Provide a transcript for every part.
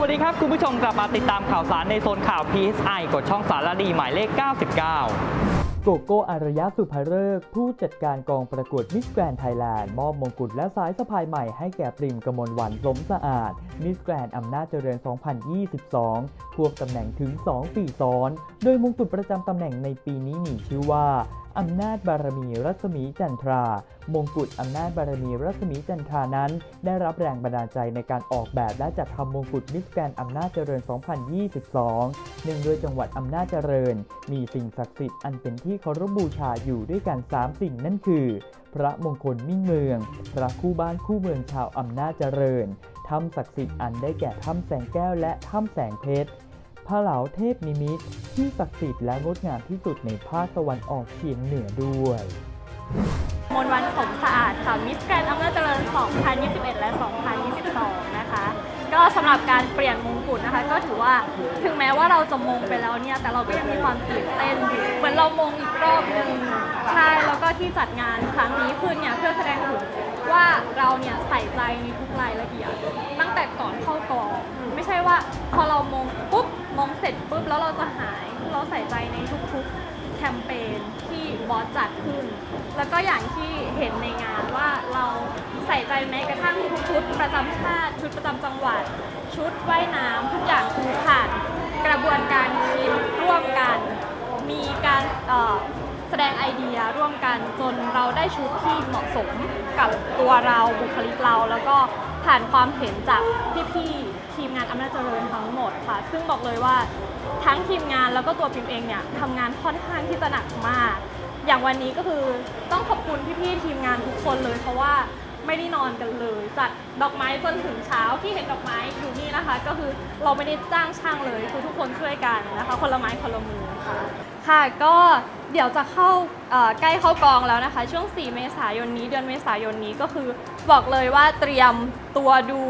วัสดีครับ คุณผู้ชมกลับมาติดตามข่าวสารในโซนข่าว PSI กดช่องสารดีหมายเลข 99โกโก้อารยะสุภเริกษ์ผู้จัดการกองประกวดมิสแกรนไทยแลนด์มอบมงกุฎและสายสะพายใหม่ให้แก่ปริมกมลวันสมสะอาด มิสแกรนอำนาจเจริญ 2022 ควบตำแหน่งถึง 2 ปีซ้อน โดยมงกุฎประจำตำแหน่งในปีนี้มีชื่อว่าอำนาจบารมีรัศมีจันทรา มงกุฎอำนาจบารมีรัศมีจันทรานั้น ได้รับแรงบันดาลใจในการออกแบบและจัดทำมงกุฎมิสแกรนอำนาจเจริญ 2022 เนื่องด้วยจังหวัดอำนาจเจริญ มีสิ่งศักดิ์สิทธิ์อันเป็นที่เคารพบูชาอยู่ด้วยกัน 3 สิ่งนั่นคือ พระมงคลมิ่งเมือง พระคู่บ้านคู่เมืองชาวอำนาจเจริญ ถ้ำศักดิ์สิทธิ์อันได้แก่ถ้ำแสงแก้วและถ้ำแสงเพชรพระเหลาเทพนิมิตที่ศักดิ์สิทธิ์และงดงามที่สุดในภาคตะวันออกเฉียงเหนือด้วย มนวันสมสะอาดค่ะมิสแกรนอำนาจเจริญ 2021 และ 2022 นะคะ ก็สำหรับการเปลี่ยนมงกุฎนะคะ ก็ถือว่าถึงแม้ว่าเราจะมงไปแล้วเนี่ย แต่เราก็ยังมีความตื่นเต้นอยู่เหมือนเรามงอีกรอบหนึ่งใช่แล้วก็ที่จัดงานครั้งนี้ขึ้นเนี่ยเพื่อแสดงถึงว่าเราเนี่ยใส่ใจในทุกรายละเอียด ตั้งแต่ก่อนเข้ากอง ไม่ใช่ว่าพอเรามงปุ๊บมงเสร็จปุ๊บแล้วเราจะหาย เราใส่ใจในทุกๆแคมเปญที่บอสจัดขึ้น แล้วก็อย่างที่เห็นในงานว่าเราใส่ใจแม้กระทั่งทุกชุดประจำชาติชุดประจำจังหวัด ชุดว่ายน้ำทุกอย่างคือผ่านกระบวนการคิดร่วมกัน มีการแสดงไอเดียร่วมกันจนเราได้ชุดที่เหมาะสมกับตัวเราบุคลิกเรา แล้วก็ผ่านความเห็นจากพี่ๆ อำนาจเจริญทั้งหมดค่ะ ซึ่งบอกเลยว่าทั้งทีมงานแล้วก็ตัวพิมเองเนี่ยทำงานค่อนข้างที่จะหนักมาก อย่างวันนี้ก็คือต้องขอบคุณพี่ๆทีมงานทุกคนเลย เพราะว่าไม่ได้นอนกันเลย จัดดอกไม้จนถึงเช้าที่เห็นดอกไม้อยู่นี่นะคะ ก็คือเราไม่ได้จ้างช่างเลย คือทุกคนช่วยกันนะคะ คนละไม้คนละมือค่ะค่ะก็เดี๋ยวจะเข้าใกล้เข้ากองแล้วนะคะ ช่วง 4 เมษายนนี้เดือนเมษายนนี้ก็คือบอกเลยว่าเตรียมตัวดู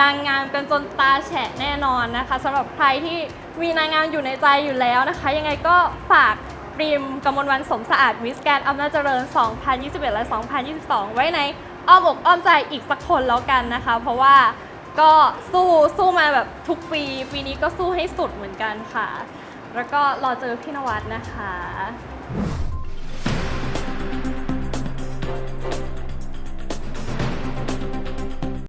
นางงามกันจนตาแฉะแน่นอนนะคะสำหรับใครที่มีนางงามอยู่ในใจอยู่แล้วนะคะ ยังไงก็ฝากปริมกมลวันสมสะอาดมิสแกนอำนาจเจริญ 2021 และ 2022 ไว้ในอ้อมอกอ้อมใจอีกสักคนแล้วกันนะคะ เพราะว่าก็สู้สู้มาแบบทุกปี ปีนี้ก็สู้ให้สุดเหมือนกันค่ะ แล้วก็รอเจอพี่นวัดนะคะ